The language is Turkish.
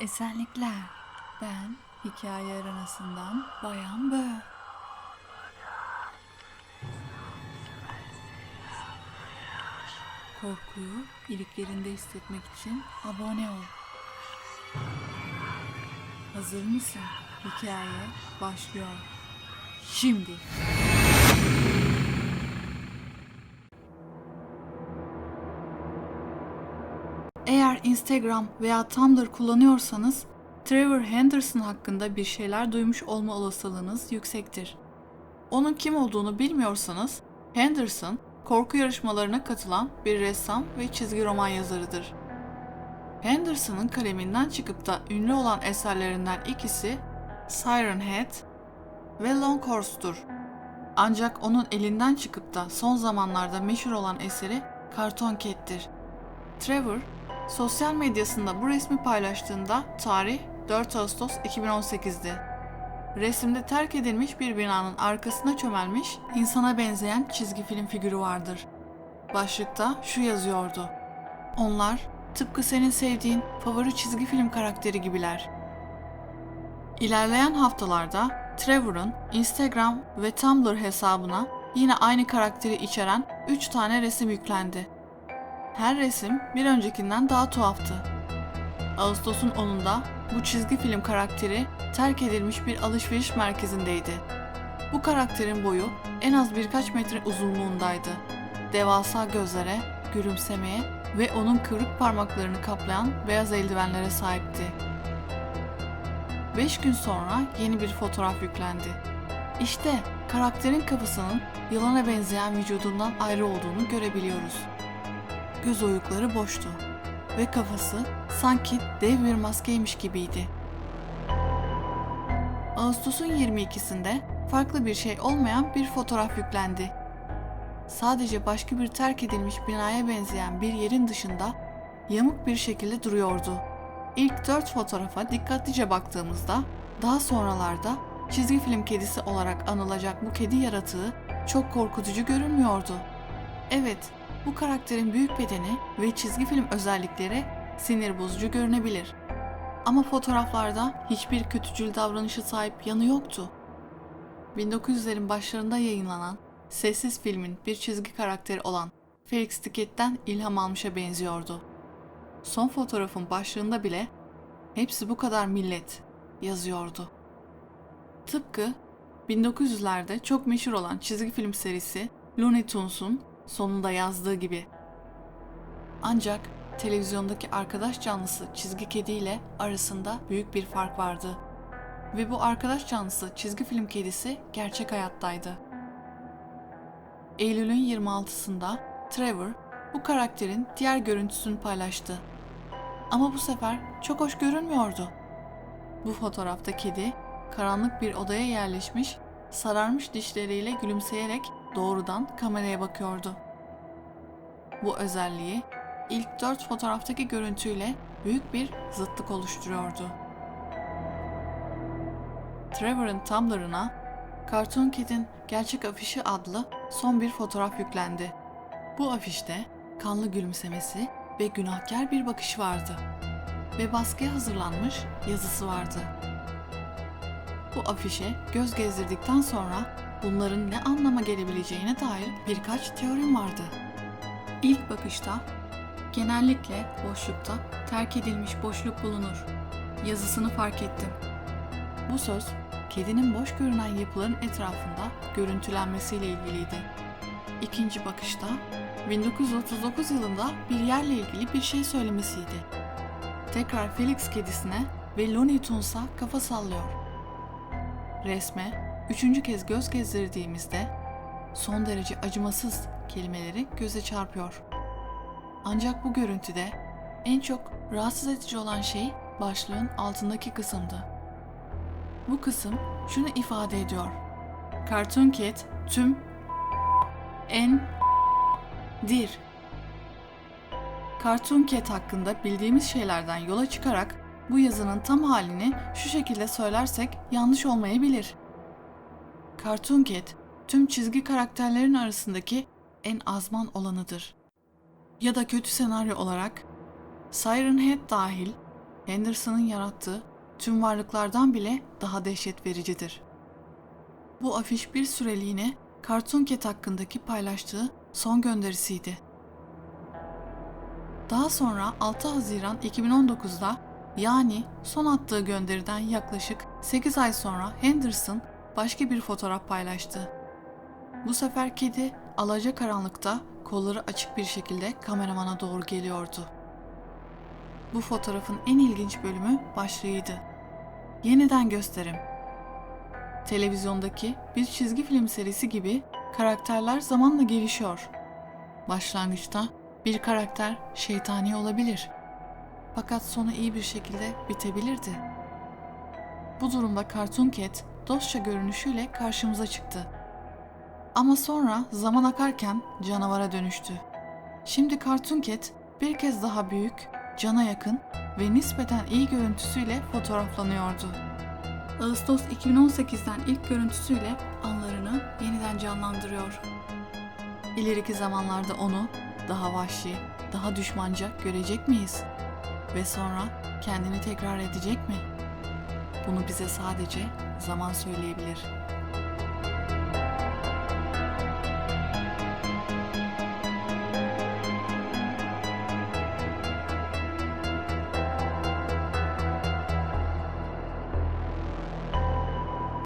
Esenlikler. Ben hikaye aranasından Bayan Bö. Korkuyu iliklerinde hissetmek için abone ol. Hazır mısın? Hikaye başlıyor. Şimdi. Eğer Instagram veya Tumblr kullanıyorsanız Trevor Henderson hakkında bir şeyler duymuş olma olasılığınız yüksektir. Onun kim olduğunu bilmiyorsanız Henderson korku yarışmalarına katılan bir ressam ve çizgi roman yazarıdır. Henderson'ın kaleminden çıkıp da ünlü olan eserlerinden ikisi Siren Head ve Long Horse'tur. Ancak onun elinden çıkıp da son zamanlarda meşhur olan eseri Karton Cat'tir. Trevor, sosyal medyasında bu resmi paylaştığında tarih 4 Ağustos 2018'di. Resimde terk edilmiş bir binanın arkasına çömelmiş insana benzeyen çizgi film figürü vardır. Başlıkta şu yazıyordu. Onlar tıpkı senin sevdiğin favori çizgi film karakteri gibiler. İlerleyen haftalarda Trevor'ın Instagram ve Tumblr hesabına yine aynı karakteri içeren 3 tane resim yüklendi. Her resim bir öncekinden daha tuhaftı. Ağustos'un 10'unda bu çizgi film karakteri terk edilmiş bir alışveriş merkezindeydi. Bu karakterin boyu en az birkaç metre uzunluğundaydı. Devasa gözlere, gülümsemeye ve onun kıvrık parmaklarını kaplayan beyaz eldivenlere sahipti. 5 gün sonra yeni bir fotoğraf yüklendi. İşte karakterin kafasının yılana benzeyen vücudundan ayrı olduğunu görebiliyoruz. Göz oyukları boştu ve kafası sanki dev bir maskeymiş gibiydi. Ağustos'un 22'sinde farklı bir şey olmayan bir fotoğraf yüklendi. Sadece başka bir terk edilmiş binaya benzeyen bir yerin dışında yamuk bir şekilde duruyordu. İlk dört fotoğrafa dikkatlice baktığımızda daha sonralarda çizgi film kedisi olarak anılacak bu kedi yaratığı çok korkutucu görünmüyordu. Evet, bu karakterin büyük bedeni ve çizgi film özellikleri sinir bozucu görünebilir. Ama fotoğraflarda hiçbir kötücül davranışa sahip yanı yoktu. 1900'lerin başlarında yayınlanan sessiz filmin bir çizgi karakteri olan Felix Ticket'ten ilham almışa benziyordu. Son fotoğrafın başlığında bile hepsi bu kadar millet yazıyordu. Tıpkı 1900'lerde çok meşhur olan çizgi film serisi Looney Tunes'un sonunda yazdığı gibi. Ancak televizyondaki arkadaş canlısı çizgi kedi ile arasında büyük bir fark vardı. Ve bu arkadaş canlısı çizgi film kedisi gerçek hayattaydı. Eylül'ün 26'sında Trevor bu karakterin diğer görüntüsünü paylaştı. Ama bu sefer çok hoş görünmüyordu. Bu fotoğrafta kedi karanlık bir odaya yerleşmiş, sararmış dişleriyle gülümseyerek doğrudan kameraya bakıyordu. Bu özelliği ilk dört fotoğraftaki görüntüyle büyük bir zıtlık oluşturuyordu. Trevor'ın Tumblr'ına Cartoon Kid'in gerçek afişi adlı son bir fotoğraf yüklendi. Bu afişte kanlı gülümsemesi ve günahkar bir bakışı vardı ve baskıya hazırlanmış yazısı vardı. Bu afişe göz gezdirdikten sonra bunların ne anlama gelebileceğine dair birkaç teorim vardı. İlk bakışta genellikle boşlukta terk edilmiş boşluk bulunur yazısını fark ettim. Bu söz kedinin boş görünen yapıların etrafında görüntülenmesiyle ilgiliydi. İkinci bakışta 1939 yılında bir yerle ilgili bir şey söylemesiydi. Tekrar Felix kedisine ve Looney Tunes'a kafa sallıyor. Resme üçüncü kez göz gezdirdiğimizde son derece acımasız kelimeleri göze çarpıyor. Ancak bu görüntüde en çok rahatsız edici olan şey başlığın altındaki kısımdı. Bu kısım şunu ifade ediyor. Cartoon Cat tüm en dir. Cartoon Cat hakkında bildiğimiz şeylerden yola çıkarak bu yazının tam halini şu şekilde söylersek yanlış olmayabilir. Cartoon Cat tüm çizgi karakterlerin arasındaki en azman olanıdır. Ya da kötü senaryo olarak Siren Head dahil Henderson'ın yarattığı tüm varlıklardan bile daha dehşet vericidir. Bu afiş bir süreliğine Cartoon Cat hakkındaki paylaştığı son gönderisiydi. Daha sonra 6 Haziran 2019'da yani son attığı gönderiden yaklaşık 8 ay sonra Henderson başka bir fotoğraf paylaştı. Bu sefer kedi alacakaranlıkta kolları açık bir şekilde kameramana doğru geliyordu. Bu fotoğrafın en ilginç bölümü başlığıydı. Yeniden gösterim. Televizyondaki bir çizgi film serisi gibi karakterler zamanla gelişiyor. Başlangıçta bir karakter şeytani olabilir. Fakat sonu iyi bir şekilde bitebilirdi. Bu durumda Cartoon Cat dostça görünüşüyle karşımıza çıktı. Ama sonra zaman akarken canavara dönüştü. Şimdi Cartoon Cat bir kez daha büyük, cana yakın ve nispeten iyi görüntüsüyle fotoğraflanıyordu. Ağustos 2018'den ilk görüntüsüyle anlarını yeniden canlandırıyor. İleriki zamanlarda onu daha vahşi, daha düşmanca görecek miyiz? Ve sonra kendini tekrar edecek mi? Bunu bize sadece zaman söyleyebilir.''